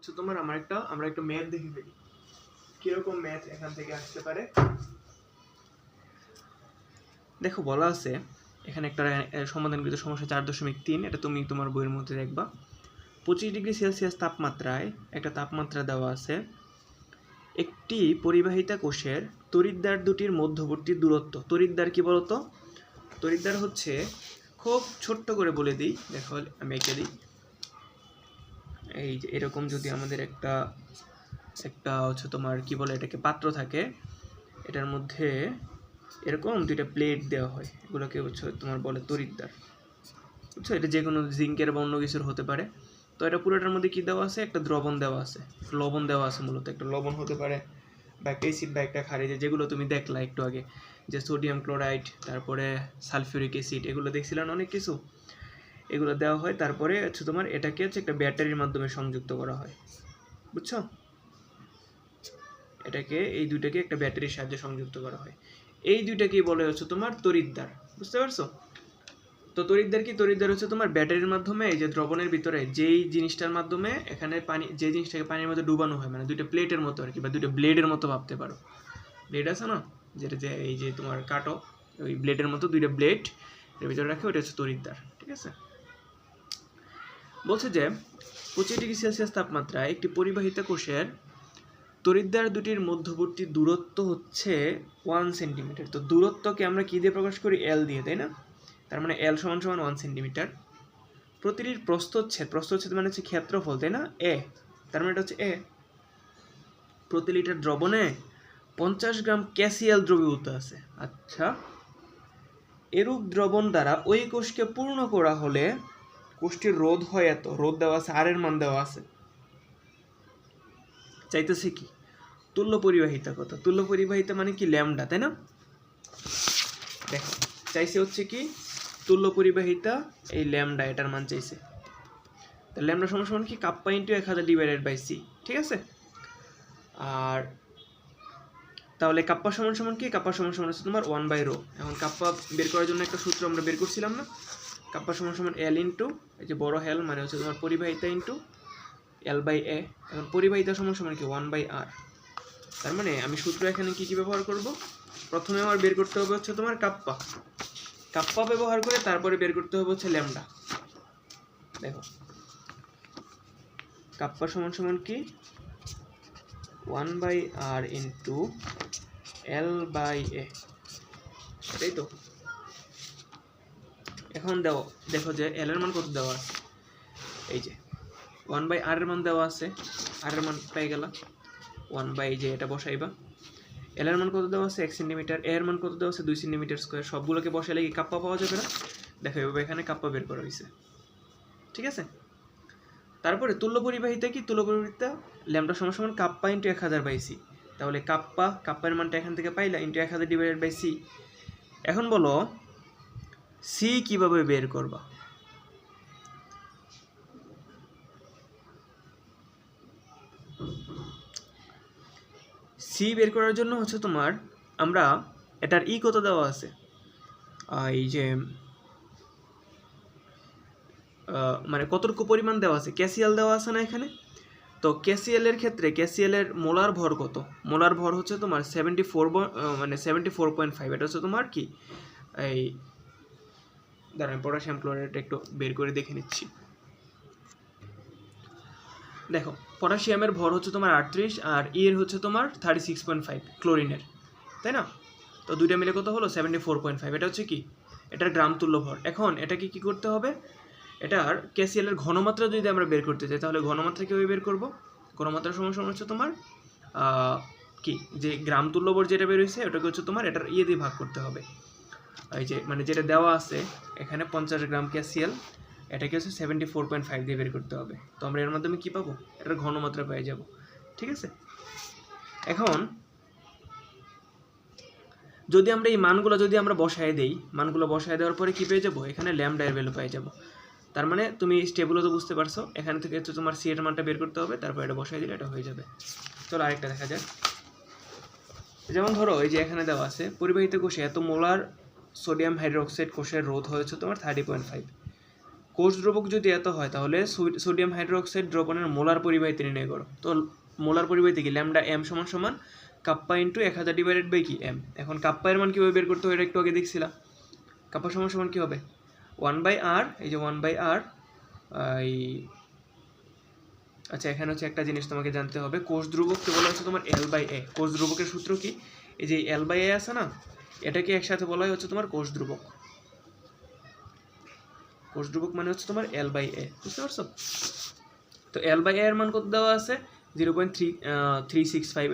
হচ্ছে তোমার আমার একটা, আমরা একটা ম্যাথ দেখে ফেলি। কীরকম ম্যাথ এখান থেকে আসতে পারে? দেখো, বলা আছে, এখানে একটা সমাধানকৃত সমস্যা চার দশমিক তিন, এটা তুমি তোমার বইয়ের মধ্যে দেখবা। পঁচিশ ডিগ্রি সেলসিয়াস তাপমাত্রায় একটা তাপমাত্রা দেওয়া আছে। একটি পরিবাহিতা কোষের তড়িৎদ্বার দুটির মধ্যবর্তী দূরত্ব। তড়িৎদ্বার কি বলতো? তড়িৎদ্বার হচ্ছে, খুব ছোট্ট করে বলে দিই, দেখো, আমি এঁকে দিই। এই যে এরকম যদি আমাদের একটা একটা হচ্ছে তোমার কি বলে এটাকে, পাত্র থাকে, এটার মধ্যে এরকম দুইটা প্লেট দেওয়া হয়। এগুলোকে হচ্ছে তোমার বলে তড়িৎদ্বার বুঝছ? এটা যে কোনো জিঙ্কের বা অন্য কিছুর হতে পারে। তো এটা পুরোটার মধ্যে কী দেওয়া আছে? একটা দ্রবণ দেওয়া আছে। লবণ দেওয়া আছে মূলত। একটা লবণ হতে পারে বা একটা বা একটা খারিজ যেগুলো তুমি দেখলা একটু আগে। যে সোডিয়াম ক্লোরাইড তারপরে সালফিউরিক অ্যাসিড এগুলো দেখছিলেন অনেক কিছু? এগুলো দেওয়া হয়। তারপরে হচ্ছে তোমার এটাকে হচ্ছে একটা ব্যাটারির মাধ্যমে সংযুক্ত করা হয়। বুঝছ? এটাকে, এই দুইটাকে একটা ব্যাটারির সাহায্যে সংযুক্ত করা হয়। এই দুইটাকেই বলে হচ্ছে তোমার তড়িৎদ্বার। বুঝতে পারছ? তো তড়িৎদ্বার কি? তড়িৎদ্বার হচ্ছে তোমার ব্যাটারির মাধ্যমে, এই যে দ্রবণের ভিতরে যেই জিনিসটার মাধ্যমে এখানে পানি, যে জিনিসটাকে পানির মধ্যে ডুবানো হয় মানে দুইটা প্লেটের মতো আর কি, বা দুইটা ব্লেডের মতো ভাবতে পারো। ব্লেড আছে না? যেটা যে, এই যে তোমার কাটো, ওই ব্লেডের মতো দুইটা ব্লেড এর ভিতরে রাখে ওটা হচ্ছে তড়িৎদ্বার, ঠিক আছে? বলছে যে, পঁচিশ ডিগ্রি সেলসিয়াস তাপমাত্রায় একটি পরিবাহিতা কোষের তড়িৎদ্বার দুটির মধ্যবর্তী দূরত্ব হচ্ছে ওয়ান সেন্টিমিটার তো দূরত্বকে আমরা কী দিয়ে প্রকাশ করি? এল দিয়ে, তাই না? তার মানে এল সমান সমান ওয়ান সেন্টিমিটার প্রতিটির প্রস্তচ্ছেদ প্রস্তচ্ছেদ মানে হচ্ছে ক্ষেত্রফল, তাই না? এ তার মানে এটা হচ্ছে এ প্রতি লিটার দ্রবণে পঞ্চাশ গ্রাম ক্যাসিয়াল দ্রবীভূত আছে। আচ্ছা। এরূপ দ্রবণ দ্বারা ওই কোষকে পূর্ণ করা হলে কোষটির রোধ হয় এত, রোধ দেওয়া আছে আর এর মান দেওয়া আছে। চাইতেছে কি? তুল্য পরিবাহিতা কত তুল্য পরিবাহিতা মানে কি? ল্যামডা, তাই না? দেখো, চাইছে হচ্ছে কি? তুল্য পরিবাহিতা, এই ল্যামডা, এটার মান চাইছে। তো ল্যামডা সমান কি? কাপ্পা ইন্টু এক হাজার ডিভাইডেড বাই সি ঠিক আছে? আর তাহলে কাপ্পা সমান সমান কি? কাপ্পা সমান সমান হচ্ছে তোমার ওয়ান বাই রো। এখন কাপ্পা বের করার জন্য একটা সূত্র আমরা বের করছিলাম না? কাপ্পা সমান সমান এল ইন্টু এই যে বড় হেল মানে হচ্ছে তোমার পরিবাহিতা ইন্টু এল বাই এ, এখন পরিবাহিতা সমান সমান কি? ওয়ান বাই আর তার মানে আমি সূত্র এখানে কি কি ব্যবহার করব? প্রথমে আমার বের করতে হবে হচ্ছে তোমার কাপ্পা। কাপ্পা ব্যবহার করে তারপরে বের করতে হবে হচ্ছে ল্যামডা। দেখো। কাপ্পা সমান সমান কি? One by R into L by A এটাই তো? এখন দেও, দেখো যে এল এর মান কত দেওয়া আছে। এই যে ওয়ান বাই আর এর মান দেওয়া আছে আর এর মান পেয়ে গেলা। ওয়ান বাই যে এটা বসাইবা। এল এর মান কত দেওয়া আছে? এক সেন্টিমিটার এর মান কত দেওয়া আছে? দুই সেন্টিমিটার স্কোয়ার সবগুলোকে বসাইলে কি কাপ্পা পাওয়া যাবে না? দেখো, এভাবে এখানে কাপ্পা বের করা হয়েছে ঠিক আছে? তারপরে তুল্য পরিবাহিতা কি? তুল্য পরিবাহিতা ল্যামডা সমান সমান কাপ্পা ইন্টু এক হাজার বাই সি তাহলে কাপ্পা, কাপ্পার মানটা এখান থেকে পাইলা ইন্টু এক হাজার ডিভাইডেড বাই সি এখন বলো সি কীভাবে বের করবা? সি বের করার জন্য হচ্ছে তোমার, আমরা এটার ই কত দেওয়া আছে? এই যে মানে কতটুকু পরিমাণ দেওয়া আছে? ক্যাসিয়াল দেওয়া আছে না এখানে? তো ক্যাসিয়ালের ক্ষেত্রে ক্যাসিয়ালের মোলার ভর কত? মোলার ভর হচ্ছে তোমার সেভেন্টি ফোর মানে সেভেন্টি ফোর পয়েন্ট ফাইভ এটা হচ্ছে তোমার কি? এই দাঁড়ান পটাশিয়াম ক্লোরাইড একটু বের করে দেখে নিচ্ছি। দেখো, পটাশিয়ামের ভর হচ্ছে তোমার আটত্রিশ আর এর হচ্ছে তোমার থার্টি সিক্স পয়েন্ট ফাইভ ক্লোরিনের তাই না? তো দুইটা মিলে কত হলো? সেভেন্টি ফোর পয়েন্ট ফাইভ এটা হচ্ছে কি? এটার গ্রাম তুল্য ভর। এখন এটাকে কি করতে হবে? এটার ক্যাসিয়ালের ঘনমাত্রা যদি আমরা বের করতে চাই, তাহলে ঘনমাত্রা কীভাবে বের করব? ঘনমাত্রার সময় হচ্ছে তোমার কি? যে গ্রাম তুল্য ভর যেটা বের হয়েছে, ওটাকে হচ্ছে তোমার এটার ইয়ে দিয়ে ভাগ করতে হবে। এই যে মানে যেটা দেওয়া আছে, এখানে পঞ্চাশ গ্রাম ক্যাসিয়াল, এটাকে হচ্ছে সেভেন্টি ফোর পয়েন্ট ফাইভ দিয়ে বের করতে হবে। তো আমরা এর মাধ্যমে কী পাবো? এটার ঘনমাত্রা পেয়ে যাব। ঠিক আছে? এখন, যদি আমরা এই মানগুলো যদি আমরা বসায় দেই, মানগুলো বসায় দেওয়ার পরে কি পেয়ে যাব? এখানে ল্যামডায়ের ভ্যালু পেয়ে যাব। তার মানে তুমি স্টেবলও তো বুঝতে পারছ, এখান থেকে হচ্ছে তোমার সি এর মানটা বের করতে হবে, তারপর এটা বসায় দিলে এটা হয়ে যাবে। চলো আরেকটা দেখা যাক। যেমন ধরো, এই যে এখানে দেওয়া আছে, পরিবাহিত কোষে এত মোলার সোডিয়াম হাইড্রোক্সাইড কোষের রোধ হয়েছে তোমার থার্টি পয়েন্ট ফাইভ কোষ দ্রবক যদি এত হয়, তাহলে সোডিয়াম হাইড্রোক্সাইড দ্রবণের মোলার পরিবাহিতা নির্ণয় করো। তো মোলার পরিবাহিতা কি ল্যামডা এম সমান সমান কাপ্পা ইন্টু এক হাজার ডিভাইডেড বাই কি এম এখন কাপ্পা এর মান কীভাবে বের করতে হবে এটা একটু আগে দেখছিলাম। কাপ্পা সমান সমান কী হবে? ওয়ান বাই আর এই যে ওয়ান বাই আর এই আচ্ছা এখানে হচ্ছে একটা জিনিস তোমাকে জানতে হবে। কোষ ধ্রুবককে বলা হচ্ছে তোমার এল বাই এ কোষ ধ্রুবকের সূত্র কি? এই যে এল বাই এ আছে না এটাকে একসাথে বলা হয় হচ্ছে তোমার কোষ ধ্রুবক কোষ ধ্রুবক মানে হচ্ছে তোমার এল বাই এ বুঝতে পারছ? তো এল বাই এ এর মান কত দেওয়া আছে? Zero point three three six five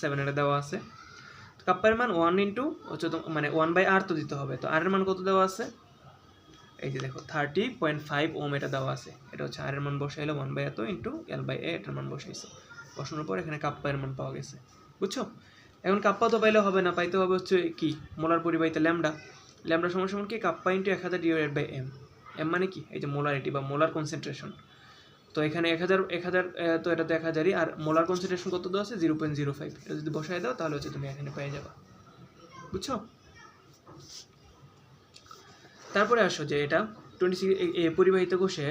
seven এটা দেওয়া আছে। কাপ্পার মান ওয়ান ইন্টু হচ্ছে মানে ওয়ান বাই আর তো দিতে হবে। তো আর এর মান কত দেওয়া আছে? এই যে দেখো থার্টি পয়েন্ট ফাইভ ওম এটা দেওয়া আছে। এটা হচ্ছে আর এর মান বসাইলে ওয়ান বাই এত ইন্টু এল বাই এ এটার মান বসাইছে। বসানোর পর এখানে কাপ্পা এর মান পাওয়া গেছে। বুঝছ? এখন কাপ্পা তো পাইলে হবে না, পাইতে হবে হচ্ছে কি? মোলার পরিবাহিতা ল্যামডা। ল্যামডা সমান সমান কি? কাপ্পা ইন্টু এক হাজার ডিভাইডেড বাই এম এম মানে কি? এই যে মোলারিটি বা মোলার কনসেন্ট্রেশন তো এখানে এক হাজার এক হাজার তো এটা তো এক হাজারই, আর মোলার কনসেন্ট্রেশন কত দেওয়া আছে? জিরো পয়েন্ট জিরো ফাইভ এটা যদি বসায় দাও, তাহলে হচ্ছে তুমি এখানে পেয়ে যাবে। বুঝছ? তারপরে আসো যে এটা টোয়েন্টি সিক্স পরিবাহিত কোষে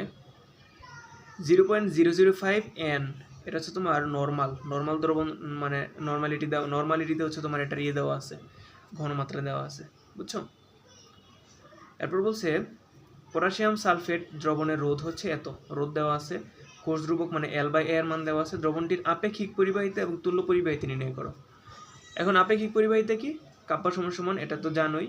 zero point zero zero five N এটা হচ্ছে তোমার নর্মাল নর্মাল দ্রবণ মানে নর্মালিটি দেওয়া নর্মালিটিতে হচ্ছে তোমার এটার ইয়ে দেওয়া আছে, ঘনমাত্রা দেওয়া আছে, বুঝছ? এরপর বলছে, পটাশিয়াম সালফেট দ্রবণের রোধ হচ্ছে এত, রোধ দেওয়া আছে, কোষ ধ্রুবক মানে এল বাই এর মান দেওয়া আছে, দ্রবণটির আপেক্ষিক পরিবাহিতা এবং তুল্য পরিবাহিতা নির্ণয় করো। এখন আপেক্ষিক পরিবাহিতা কি? কাপ্পা সমান সমান, এটা তো জানোই,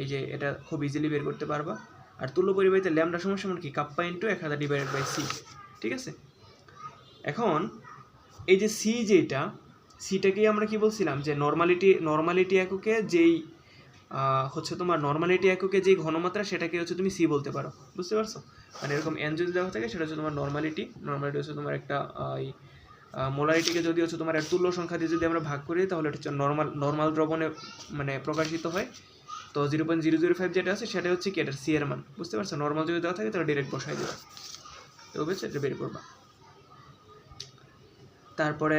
এই যে এটা খুব ইজিলি বের করতে পারবা। আর তুল্য পরিবাহিতা ল্যামডা সমান সমান কি? কাপ্পা ইন্টু এক হাজার ডিভাইডেড বাই সি ঠিক আছে? এখন এই যে সি যেটা সিটাকেই আমরা কি বলছিলাম? যে নর্মালিটি নর্মালিটি এককে যেই হচ্ছে তোমার নর্মালিটি এককে যেই ঘনমাত্রা, সেটাকে হচ্ছে তুমি সি বলতে পারো। বুঝতে পারছ? মানে এরকম এন যদি দেওয়া থাকে, সেটা হচ্ছে তোমার নর্মালিটি নর্মালিটি হচ্ছে তোমার একটা এই মোলারিটিকে যদি হচ্ছে তোমার এর তুল্য সংখ্যা দিয়ে যদি আমরা ভাগ করি, তাহলে এটা হচ্ছে নর্মাল নর্মাল দ্রবণে মানে প্রকাশিত হয়। তো zero point zero zero five যেটা আছে, সেটা হচ্ছে কি? এটার সি এর মান। বুঝতে পারছ? নর্মাল যদি দেওয়া থাকে, তাহলে ডিরেক্ট বসাই দেবে। এভাবে সেটা বের করবা। তারপরে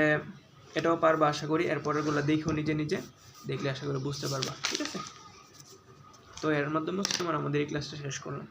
এটাও পারবা আশা করি, এরপরেরগুলো দেখো নিজে নিজে দেখলে আশা করি বুঝতে পারবা, ঠিক আছে? তো এর মাধ্যমে তোমার আমাদের এই ক্লাসটা শেষ করলাম।